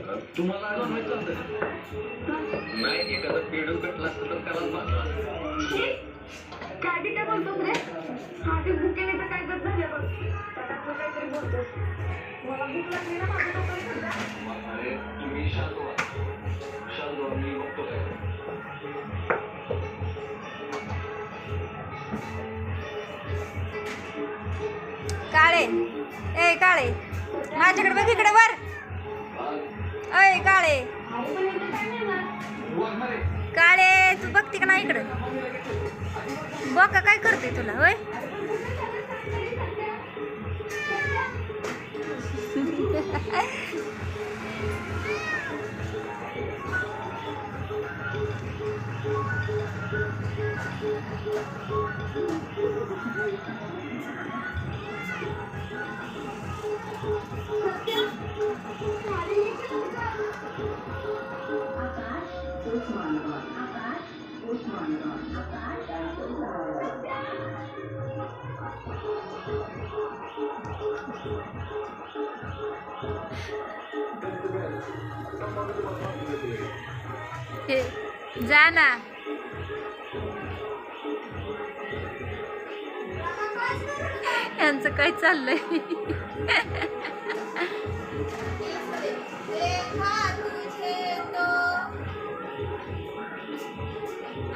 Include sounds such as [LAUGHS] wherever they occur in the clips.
तुम्हाला बनवायचं होतं? नाही एखादं पेडू कटला असतं तर काय बी काय बोलतोस रे? हा ते भुकेने तर काय गत झालं बघ. काहीतरी बोलतोस. मला भूक लागली ना माझं डोकं समजा अरे तुम्ही शांत व्हा शांत व्हा मी बघतो काय. काळे. ए काळे. माझ्याकडे बघ इकडे वर. अय काळे. काळे तू बघते का नाही इकडं? बघ काय करते तुला होय? [LAUGHS] जा ना. यांचं काय चाललंय? [LAUGHS]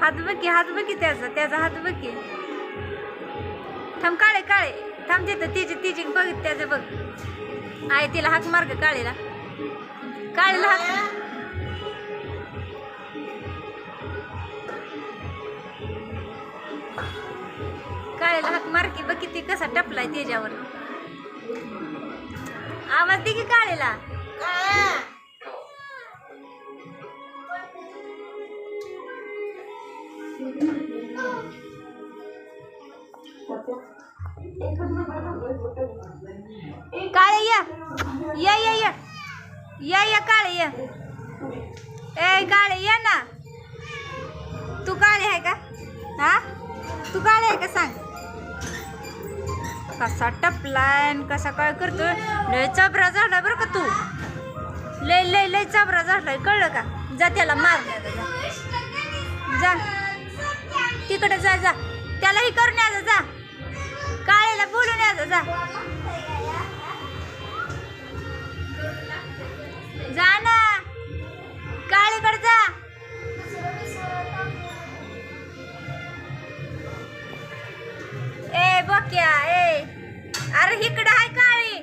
हात बघी हात बघी त्याचा त्याचा हात बघी थांब काळे काळे. थांब तिथं तिची तिची बघ त्याचं बघ. आहे तिला हाक मार्ग काळेला. काळेला हाक काळेला हाक मार की बघ किती कसा टपलाय त्याच्यावर. आवाज दे की काळेला. काळे या. या या या. या या काळे या. ए काळे या ना. तू काळे आहे का? हा? तू काळे आहे का सांग? कसा टपलाय आणि कसा काय करतोय? लय चाबरा झाला बरं का तू. लय लय लय चाबरा झालाय. कळलं का? जा त्याला मार. जा. तिकडे जा जा. त्यालाही करून यायचं जा काळेला बोलून यायचं जा जा. ना. काळीकडे जा. ए बक्या ए. अरे इकडं आहे काळी.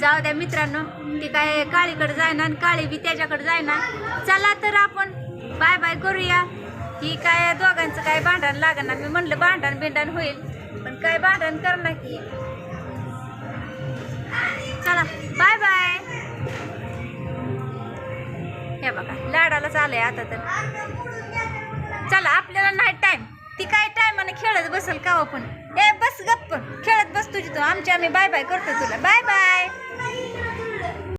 जाऊ द्या मित्रांनो ती काय काळीकडे जायना आणि काळी बी त्याच्याकडे जायना चला तर आपण बाय बाय करूया. की काय दोघांचं काय भांडण लागणार मी म्हणलं भांडण बिंडण होईल. पण काय भांडण करणार की? चला बाय बाय हे बघा लाडाला चालू आहे आता तर. चला आपल्याला नाही टाइम ती काय टायमाने खेळत बसल का हो आपण ए बस गप्प. खेळत बस तुझी तू. आमची आम्ही बाय बाय करतो तुला. Bye bye